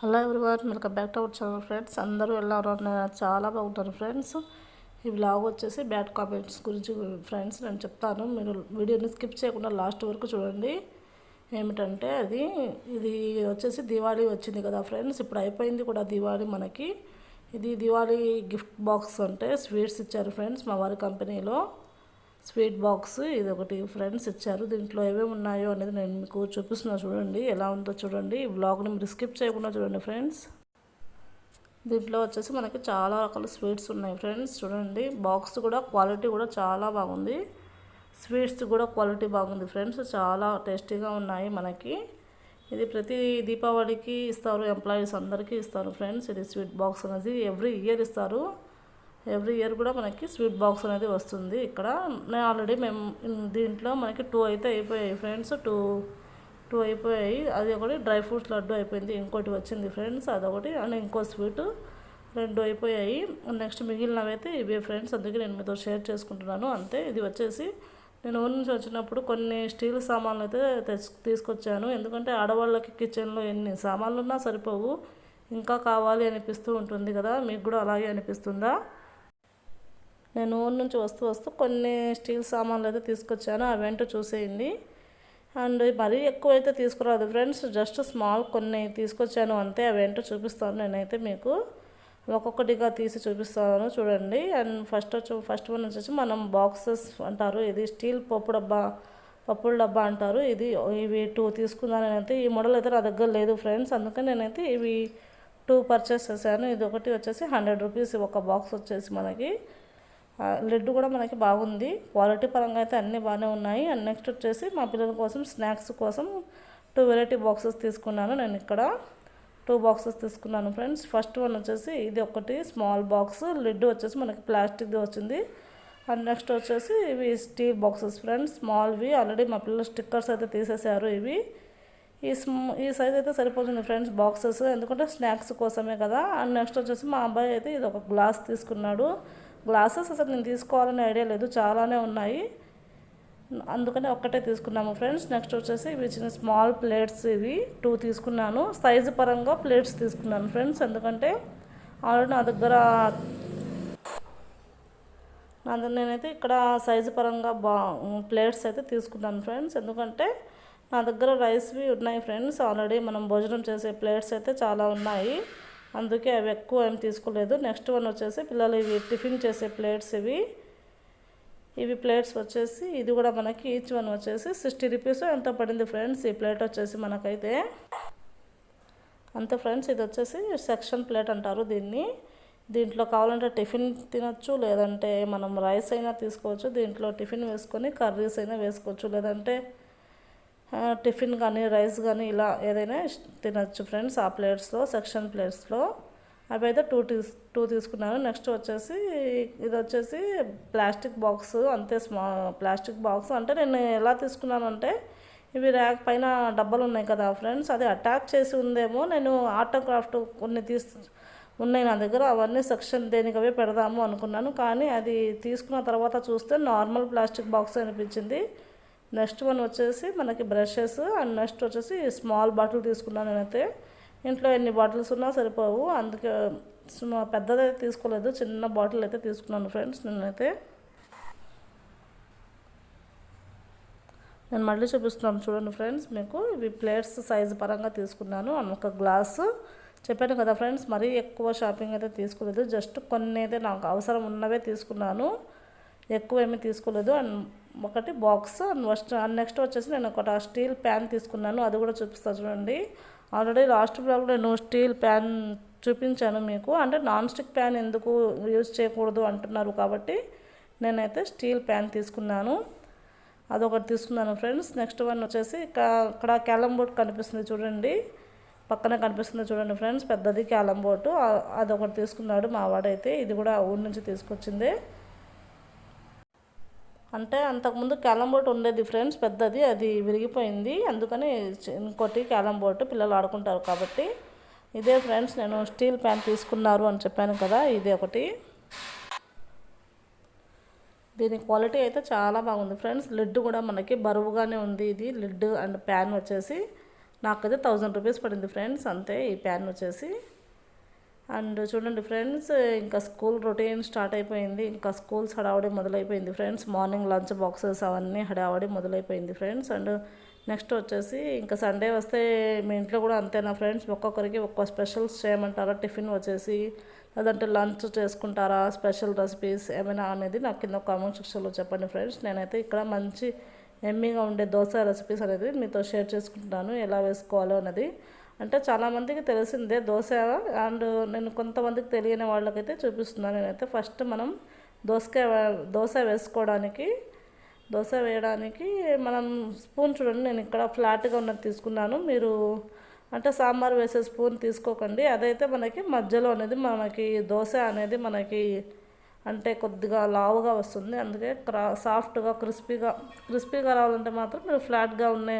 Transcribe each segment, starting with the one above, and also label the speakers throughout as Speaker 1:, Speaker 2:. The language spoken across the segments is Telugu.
Speaker 1: Hello ఎవరివారు welcome back to our channel friends. అందరూ ఎలా ఉన్నారు? చాలా బాగుంటారు ఫ్రెండ్స్. ఈ బ్లాగ్ వచ్చేసి బ్యాడ్ కామెంట్స్ గురించి ఫ్రెండ్స్ నేను చెప్తాను. మీరు వీడియోని స్కిప్ చేయకుండా లాస్ట్ వరకు చూడండి. ఏమిటంటే అది ఇది వచ్చేసి దివాళీ వచ్చింది కదా ఫ్రెండ్స్. ఇప్పుడు అయిపోయింది కూడా దివాళీ మనకి. ఇది దివాళీ గిఫ్ట్ బాక్స్ అంటే స్వీట్స్ ఇచ్చారు ఫ్రెండ్స్ మా వారి కంపెనీలో. స్వీట్ బాక్స్ ఇది ఒకటి ఫ్రెండ్స్ ఇచ్చారు. దీంట్లో ఏమేమి ఉన్నాయో అనేది నేను మీకు చూపిస్తున్నా చూడండి. ఎలా ఉందో చూడండి. ఈ బ్లాగ్ని మీరు స్కిప్ చేయకుండా చూడండి ఫ్రెండ్స్. దీంట్లో వచ్చేసి మనకి చాలా రకాల స్వీట్స్ ఉన్నాయి ఫ్రెండ్స్. చూడండి. బాక్స్ కూడా క్వాలిటీ కూడా చాలా బాగుంది. స్వీట్స్ కూడా క్వాలిటీ బాగుంది ఫ్రెండ్స్. చాలా టేస్టీగా ఉన్నాయి మనకి. ఇది ప్రతి దీపావళికి ఇస్తారు ఎంప్లాయీస్ అందరికీ ఇస్తారు ఫ్రెండ్స్. ఇది స్వీట్ బాక్స్ అనేది ఎవ్రీ ఇయర్ ఇస్తారు. ఎవ్రీ ఇయర్ కూడా మనకి స్వీట్ బాక్స్ అనేది వస్తుంది. ఇక్కడ నేను ఆల్రెడీ మేము దీంట్లో మనకి టూ అయితే అయిపోయాయి ఫ్రెండ్స్ టూ టూ అయిపోయాయి. అది ఒకటి డ్రై ఫ్రూట్స్ లడ్డు అయిపోయింది. ఇంకోటి వచ్చింది ఫ్రెండ్స్ అదొకటి అండ్ ఇంకో స్వీట్ రెండు అయిపోయాయి. నెక్స్ట్ మిగిలినవి అయితే ఇవే ఫ్రెండ్స్ అందుకే నేను మీతో షేర్ చేసుకుంటున్నాను. అంతే. ఇది వచ్చేసి నేను ఊరి నుంచి వచ్చినప్పుడు కొన్ని స్టీల్ సామాన్లు అయితే తెచ్చు తీసుకొచ్చాను. ఎందుకంటే ఆడవాళ్ళకి కిచెన్లో ఎన్ని సామాన్లు ఉన్నా సరిపోవు. ఇంకా కావాలి అనిపిస్తూ ఉంటుంది కదా. మీకు కూడా అలాగే అనిపిస్తుందా? నేను ఊరి నుంచి వస్తూ వస్తూ కొన్ని స్టీల్ సామాన్లు అయితే తీసుకొచ్చాను అవేంటో చూసేయండి. అండ్ మరీ ఎక్కువ అయితే తీసుకురాదు ఫ్రెండ్స్ జస్ట్ స్మాల్ కొన్ని తీసుకొచ్చాను అంతే అవేంటో చూపిస్తాను నేనైతే మీకు. ఒక్కొక్కటిగా తీసి చూపిస్తాను చూడండి. అండ్ ఫస్ట్ వచ్చి ఫస్ట్ వన్ వచ్చేసి మనం బాక్సెస్ అంటారు ఇది స్టీల్ పప్పు డబ్బా పప్పుల డబ్బా అంటారు. ఇది ఇవి టూ తీసుకున్నాను నేనైతే ఈ మోడల్ అయితే నా దగ్గర లేదు ఫ్రెండ్స్ అందుకని నేనైతే ఇవి టూ పర్చేస్ చేశాను. ఇది ఒకటి వచ్చేసి హండ్రెడ్ రూపీస్ ఒక బాక్స్ వచ్చేసి మనకి. లెడ్ కూడా మనకి బాగుంది. క్వాలిటీ పరంగా అయితే అన్నీ బాగానే ఉన్నాయి. అండ్ నెక్స్ట్ వచ్చేసి మా పిల్లల కోసం స్నాక్స్ కోసం టూ వెరైటీ బాక్సెస్ తీసుకున్నాను నేను ఇక్కడ. టూ బాక్సెస్ తీసుకున్నాను ఫ్రెండ్స్ ఫస్ట్ వన్ వచ్చేసి ఇది ఒకటి స్మాల్ బాక్స్ లిడ్ వచ్చేసి మనకి ప్లాస్టిక్ది వచ్చింది. అండ్ నెక్స్ట్ వచ్చేసి ఇవి స్టీల్ బాక్సెస్ ఫ్రెండ్స్ స్మాల్వి ఆల్రెడీ మా పిల్లలు స్టిక్కర్స్ అయితే తీసేశారు ఇవి. ఈ ఈ సైజ్ అయితే సరిపోతుంది ఫ్రెండ్స్ బాక్సెస్ ఎందుకంటే స్నాక్స్ కోసమే కదా. అండ్ నెక్స్ట్ వచ్చేసి మా అబ్బాయి అయితే ఇది ఒక గ్లాస్ తీసుకున్నాడు. గ్లాసెస్ అసలు నేను తీసుకోవాలని ఐడియా లేదు చాలానే ఉన్నాయి. అందుకని ఒక్కటే తీసుకున్నాము ఫ్రెండ్స్. నెక్స్ట్ వచ్చేసి ఇవి చిన్న స్మాల్ ప్లేట్స్ ఇవి. టూ తీసుకున్నాను. సైజు పరంగా ప్లేట్స్ తీసుకున్నాను ఫ్రెండ్స్. ఎందుకంటే ఆల్రెడీ నా దగ్గర నా నేనైతే ఇక్కడ సైజు పరంగా బా ప్లేట్స్ అయితే తీసుకున్నాను ఫ్రెండ్స్. ఎందుకంటే నా దగ్గర రైస్వి ఉన్నాయి ఫ్రెండ్స్. ఆల్రెడీ మనం భోజనం చేసే ప్లేట్స్ అయితే చాలా ఉన్నాయి. అందుకే అవి ఎక్కువ ఏం తీసుకోలేదు. నెక్స్ట్ వన్ వచ్చేసి పిల్లలు ఇవి టిఫిన్ చేసే ప్లేట్స్ ఇవి. ఇవి ప్లేట్స్ వచ్చేసి ఇది కూడా మనకి ఈచ్ వన్ వచ్చేసి సిక్స్టీ రూపీస్ ఎంత పడింది ఫ్రెండ్స్? ఈ ప్లేట్ వచ్చేసి మనకైతే అంతే ఫ్రెండ్స్ ఇది వచ్చేసి సెక్షన్ ప్లేట్ అంటారు దీన్ని. దీంట్లో కావాలంటే టిఫిన్ తినచ్చు లేదంటే మనం రైస్ అయినా తీసుకోవచ్చు. దీంట్లో టిఫిన్ వేసుకొని కర్రీస్ అయినా వేసుకోవచ్చు. లేదంటే టిఫిన్ కానీ రైస్ కానీ ఇలా ఏదైనా తినచ్చు ఫ్రెండ్స్ ఆ ప్లేట్స్లో సెక్షన్ ప్లేట్స్లో. అవి అయితే టూ తీస్ టూ తీసుకున్నాను. నెక్స్ట్ వచ్చేసి ఇది వచ్చేసి ప్లాస్టిక్ బాక్స్ అంతే స్మా ప్లాస్టిక్ బాక్స్. అంటే నేను ఎలా తీసుకున్నానంటే ఇవి ర్యాక్ పైన డబ్బాలు ఉన్నాయి కదా ఫ్రెండ్స్ అది అటాక్ చేసి ఉందేమో నేను ఆర్ట్ అండ్ క్రాఫ్ట్ కొన్ని తీసు ఉన్నాయి నా దగ్గర అవన్నీ సెక్షన్ దేనికవే పెడదాము అనుకున్నాను. కానీ అది తీసుకున్న తర్వాత చూస్తే నార్మల్ ప్లాస్టిక్ బాక్స్ అనిపించింది. నెక్స్ట్ వన్ వచ్చేసి మనకి బ్రషెస్ అండ్ నెక్స్ట్ వచ్చేసి స్మాల్ బాటిల్ తీసుకున్నాను నేనైతే. ఇంట్లో ఎన్ని బాటిల్స్ ఉన్నా సరిపోవు. అందుకే పెద్దదైతే తీసుకోలేదు. చిన్న బాటిల్ అయితే తీసుకున్నాను ఫ్రెండ్స్ నేనైతే. నేను మళ్ళీ చూపిస్తున్నాను చూడండి ఫ్రెండ్స్ మీకు. ఇవి ప్లేట్స్ సైజు పరంగా తీసుకున్నాను. అండ్ ఒక గ్లాసు. చెప్పాను కదా ఫ్రెండ్స్ మరీ ఎక్కువ షాపింగ్ అయితే తీసుకోలేదు. జస్ట్ కొన్ని అయితే నాకు అవసరం ఉన్నవే తీసుకున్నాను. ఎక్కువ ఏమీ తీసుకోలేదు. అండ్ ఒకటి బాక్స్ అండ్ ఫస్ట్ నెక్స్ట్ వచ్చేసి నేను ఒక స్టీల్ ప్యాన్ తీసుకున్నాను. అది కూడా చూపిస్తాను చూడండి. ఆల్రెడీ లాస్ట్ బ్లాగ్లో నేను స్టీల్ ప్యాన్ చూపించాను మీకు. అంటే నాన్ స్టిక్ ప్యాన్ ఎందుకు యూజ్ చేయకూడదు అంటున్నారు కాబట్టి నేనైతే స్టీల్ ప్యాన్ తీసుకున్నాను. అదొకటి తీసుకున్నాను ఫ్రెండ్స్. నెక్స్ట్ వన్ వచ్చేసి ఇక్కడ క్యాలం బోర్డ్ కనిపిస్తుంది చూడండి. పక్కనే కనిపిస్తుంది చూడండి ఫ్రెండ్స్. పెద్దది క్యాలం బోర్డు. అదొకటి తీసుకున్నాడు మా వాడైతే. ఇది కూడా ఊరి నుంచి తీసుకొచ్చిందే. అంటే అంతకుముందు క్యాలం బోర్డు ఉండేది ఫ్రెండ్స్ పెద్దది అది విరిగిపోయింది. అందుకని ఇంకోటి క్యాలం బోర్డు పిల్లలు ఆడుకుంటారు కాబట్టి ఇదే ఫ్రెండ్స్ నేను స్టీల్ ప్యాన్ తీసుకున్నారు అని చెప్పాను కదా ఇది ఒకటి. దీని క్వాలిటీ అయితే చాలా బాగుంది ఫ్రెండ్స్. లిడ్ కూడా మనకి బరువుగానే ఉంది ఇది. లిడ్ అండ్ ప్యాన్ వచ్చేసి నాకైతే థౌజండ్ రూపీస్ పడింది ఫ్రెండ్స్ అంతే ఈ ప్యాన్ వచ్చేసి. అండ్ చూడండి ఫ్రెండ్స్ ఇంకా స్కూల్ రొటీన్ స్టార్ట్ అయిపోయింది. ఇంకా స్కూల్స్ హడావడి మొదలైపోయింది ఫ్రెండ్స్. మార్నింగ్ లంచ్ బాక్సెస్ అవన్నీ హడావడి మొదలైపోయింది ఫ్రెండ్స్. అండ్ నెక్స్ట్ వచ్చేసి ఇంకా సండే వస్తే మీ ఇంట్లో కూడా అంతేనా ఫ్రెండ్స్? ఒక్కొక్కరికి ఒక్కో స్పెషల్స్ చేయమంటారా? టిఫిన్ వచ్చేసి లేదంటే లంచ్ చేసుకుంటారా? స్పెషల్ రెసిపీస్ ఏమైనా అనేది నాకు కింద కామెంట్ సెక్షన్లో చెప్పండి ఫ్రెండ్స్. నేనైతే ఇక్కడ మంచి ఎమ్మీగా ఉండే దోశ రెసిపీస్ అనేది మీతో షేర్ చేసుకుంటున్నాను. ఎలా వేసుకోవాలో అనేది అంటే చాలామందికి తెలిసిందే దోశ అండ్ నేను కొంతమందికి తెలియని వాళ్ళకైతే చూపిస్తున్నాను. నేనైతే ఫస్ట్ మనం దోసకాయ దోశ వేసుకోవడానికి దోశ వేయడానికి మనం స్పూన్ చూడండి నేను ఇక్కడ ఫ్లాట్గా ఉన్నది తీసుకున్నాను. మీరు అంటే సాంబార్ వేసే స్పూన్ తీసుకోకండి. అదైతే మనకి మధ్యలో అనేది మనకి దోశ అనేది మనకి అంటే కొద్దిగా లావుగా వస్తుంది. అందుకే క్రా సాఫ్ట్గా క్రిస్పీగా క్రిస్పీగా రావాలంటే మాత్రం మీరు ఫ్లాట్గా ఉండే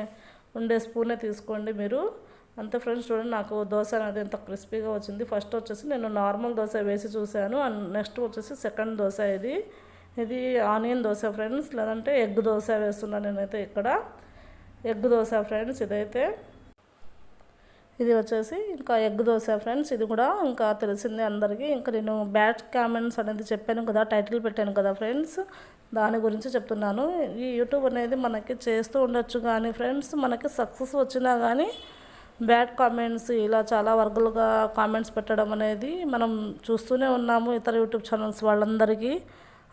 Speaker 1: ఉండే స్పూనే తీసుకోండి మీరు. అంతే ఫ్రెండ్స్ చూడండి నాకు దోశ అనేది ఎంత క్రిస్పీగా వచ్చింది. ఫస్ట్ వచ్చేసి నేను నార్మల్ దోశ వేసి చూశాను. అండ్ నెక్స్ట్ వచ్చేసి సెకండ్ దోశ ఇది. ఇది ఆనియన్ దోశ ఫ్రెండ్స్ లేదంటే ఎగ్ దోశ వేస్తున్నాను నేనైతే ఇక్కడ. ఎగ్ దోశ ఫ్రెండ్స్ ఇదైతే. ఇది వచ్చేసి ఇంకా ఎగ్ దోశ ఫ్రెండ్స్ ఇది కూడా ఇంకా తెలిసిందే అందరికీ. ఇంకా నేను బ్యాట్ కామెంట్స్ అనేది చెప్పాను కదా టైటిల్ పెట్టాను కదా ఫ్రెండ్స్ దాని గురించి చెప్తున్నాను. ఈ యూట్యూబ్ అనేది మనకి చేస్తూ ఉండొచ్చు కానీ ఫ్రెండ్స్ మనకి సక్సెస్ వచ్చినా కానీ బ్యాడ్ కామెంట్స్ ఇలా చాలా వర్గులుగా కామెంట్స్ పెట్టడం అనేది మనం చూస్తూనే ఉన్నాము ఇతర యూట్యూబ్ ఛానల్స్ వాళ్ళందరికీ.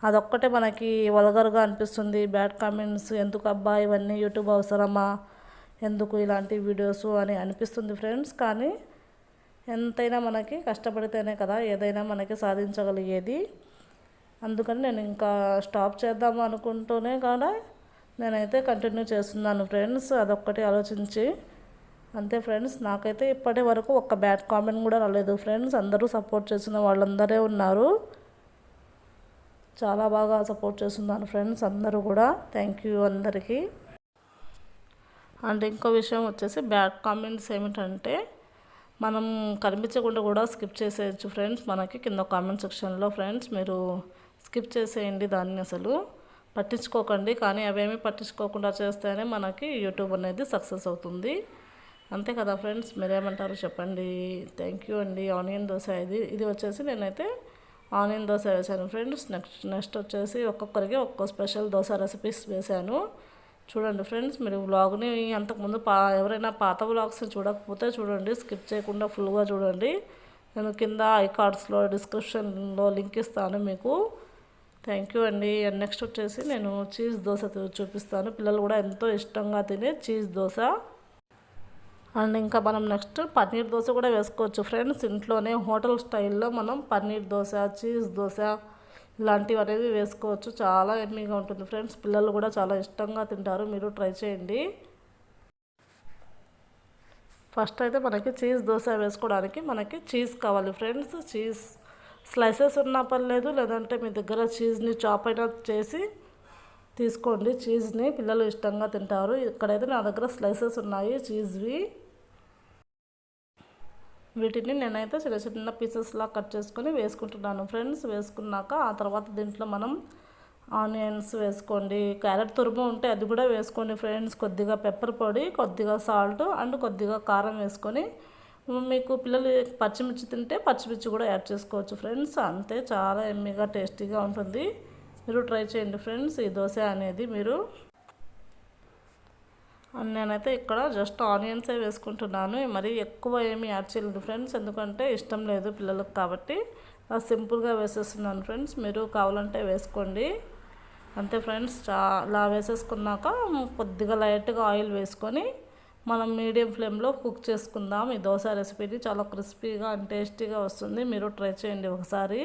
Speaker 1: అదొక్కటే మనకి వల్గర్గా అనిపిస్తుంది. బ్యాడ్ కామెంట్స్ ఎందుకు అబ్బా ఇవన్నీ యూట్యూబ్ అవసరమా? ఎందుకు ఇలాంటి వీడియోస్ అని అనిపిస్తుంది ఫ్రెండ్స్. కానీ ఎంతైనా మనకి కష్టపడితేనే కదా ఏదైనా మనకి సాధించగలిగేది. అందుకని నేను ఇంకా స్టాప్ చేద్దాము అనుకుంటూనే కూడా నేనైతే కంటిన్యూ చేస్తున్నాను ఫ్రెండ్స్. అదొక్కటి ఆలోచించి అంతే ఫ్రెండ్స్. నాకైతే ఇప్పటి వరకు ఒక్క బ్యాడ్ కామెంట్ కూడా రాలేదు. ఫ్రెండ్స్ అందరూ సపోర్ట్ చేసిన వాళ్ళందరే ఉన్నారు. చాలా బాగా సపోర్ట్ చేస్తున్నాను ఫ్రెండ్స్ అందరూ కూడా. థ్యాంక్ యూ అందరికీ. అండ్ ఇంకో విషయం వచ్చేసి బ్యాడ్ కామెంట్స్ ఏమిటంటే మనం కనిపించకుండా కూడా స్కిప్ చేసేయచ్చు ఫ్రెండ్స్ మనకి కింద కామెంట్ సెక్షన్లో. ఫ్రెండ్స్ మీరు స్కిప్ చేసేయండి దాన్ని అసలు. పట్టించుకోకండి. కానీ అవేమీ పట్టించుకోకుండా చేస్తేనే మనకి యూట్యూబ్ అనేది సక్సెస్ అవుతుంది. అంతే కదా ఫ్రెండ్స్ మీరేమంటారు చెప్పండి. థ్యాంక్ యూ అండి. ఆనియన్ దోశ ఇది ఇది వచ్చేసి నేనైతే ఆనియన్ దోశ వేసాను ఫ్రెండ్స్. నెక్స్ట్ నెక్స్ట్ వచ్చేసి ఒక్కొక్కరికి ఒక్కొక్క స్పెషల్ దోశ రెసిపీస్ వేశాను. చూడండి ఫ్రెండ్స్ మీరు వ్లాగ్ని అంతకుముందు పా ఎవరైనా పాత వ్లాగ్స్ని చూడకపోతే చూడండి స్కిప్ చేయకుండా ఫుల్గా చూడండి. నేను కింద ఐ కార్డ్స్లో డిస్క్రిప్షన్లో లింక్ ఇస్తాను మీకు. థ్యాంక్ యూ అండి. అండ్ నెక్స్ట్ వచ్చేసి నేను చీజ్ దోశ చూపిస్తాను. పిల్లలు కూడా ఎంతో ఇష్టంగా తినే చీజ్ దోశ. అండ్ ఇంకా మనం నెక్స్ట్ పన్నీర్ దోశ కూడా వేసుకోవచ్చు. ఫ్రెండ్స్ ఇంట్లోనే హోటల్ స్టైల్లో మనం పన్నీర్ దోశ చీజ్ దోశ ఇలాంటివి అనేవి వేసుకోవచ్చు. చాలా ఎమ్మీగా ఉంటుంది ఫ్రెండ్స్. పిల్లలు కూడా చాలా ఇష్టంగా తింటారు. మీరు ట్రై చేయండి. ఫస్ట్ అయితే మనకి చీజ్ దోశ వేసుకోవడానికి మనకి చీజ్ కావాలి ఫ్రెండ్స్. చీజ్ స్లైసెస్ ఉన్నా పర్లేదు లేదంటే మీ దగ్గర చీజ్ని చాప్ అయినా చేసి తీసుకోండి. చీజ్ని పిల్లలు ఇష్టంగా తింటారు. ఇక్కడైతే నా దగ్గర స్లైసెస్ ఉన్నాయి. చీజ్వి వీటిని నేనైతే చిన్న చిన్న పీసెస్లా కట్ చేసుకొని వేసుకుంటున్నాను. ఫ్రెండ్స్ వేసుకున్నాక ఆ తర్వాత దీంట్లో మనం ఆనియన్స్ వేసుకోండి క్యారెట్ తురుము ఉంటే అది కూడా వేసుకోండి ఫ్రెండ్స్ కొద్దిగా పెప్పర్ పొడి కొద్దిగా సాల్ట్ అండ్ కొద్దిగా కారం వేసుకొని మీకు పిల్లలు పచ్చిమిర్చి తింటే పచ్చిమిర్చి కూడా యాడ్ చేసుకోవచ్చు ఫ్రెండ్స్ అంతే చాలా ఎమ్మీగా టేస్టీగా ఉంటుంది. మీరు ట్రై చేయండి ఫ్రెండ్స్ ఈ దోశ అనేది మీరు నేనైతే ఇక్కడ జస్ట్ ఆనియన్సే వేసుకుంటున్నాను. మరి ఎక్కువ ఏమి యాడ్ చేయలేదు ఫ్రెండ్స్. ఎందుకంటే ఇష్టం లేదు పిల్లలకు కాబట్టి. సింపుల్గా వేసేస్తున్నాను ఫ్రెండ్స్. మీరు కావాలంటే వేసుకోండి. అంతే ఫ్రెండ్స్. చాలా వేసేసుకున్నాక కొద్దిగా లైట్గా ఆయిల్ వేసుకొని మనం మీడియం ఫ్లేమ్లో కుక్ చేసుకుందాం. ఈ దోశ రెసిపీని చాలా క్రిస్పీగా అండ్ టేస్టీగా వస్తుంది. మీరు ట్రై చేయండి ఒకసారి.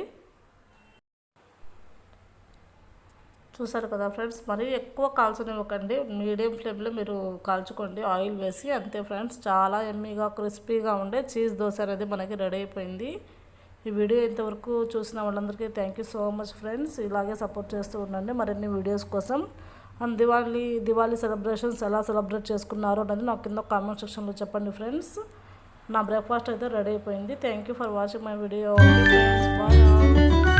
Speaker 1: చూసారు కదా ఫ్రెండ్స్ మరి ఎక్కువ కాల్చనివ్వకండి. మీడియం ఫ్లేమ్లో మీరు కాల్చుకోండి. ఆయిల్ వేసి అంతే ఫ్రెండ్స్ చాలా ఎమ్మీగా క్రిస్పీగా ఉండే చీజ్ దోశ అనేది మనకి రెడీ అయిపోయింది. ఈ వీడియో ఇంతవరకు చూసిన వాళ్ళందరికీ thank you so much friends ఇలాగే సపోర్ట్ చేస్తూ ఉండండి. మరిన్ని వీడియోస్ కోసం. అండ్ దివాళీ దివాళీ సెలబ్రేషన్స్ ఎలా సెలబ్రేట్ చేసుకున్నారో అనేది నాకు కింద కామెంట్ సెక్షన్లో చెప్పండి ఫ్రెండ్స్ నా బ్రేక్ఫాస్ట్ అయితే రెడీ అయిపోయింది. Thank you for watching my video friends bye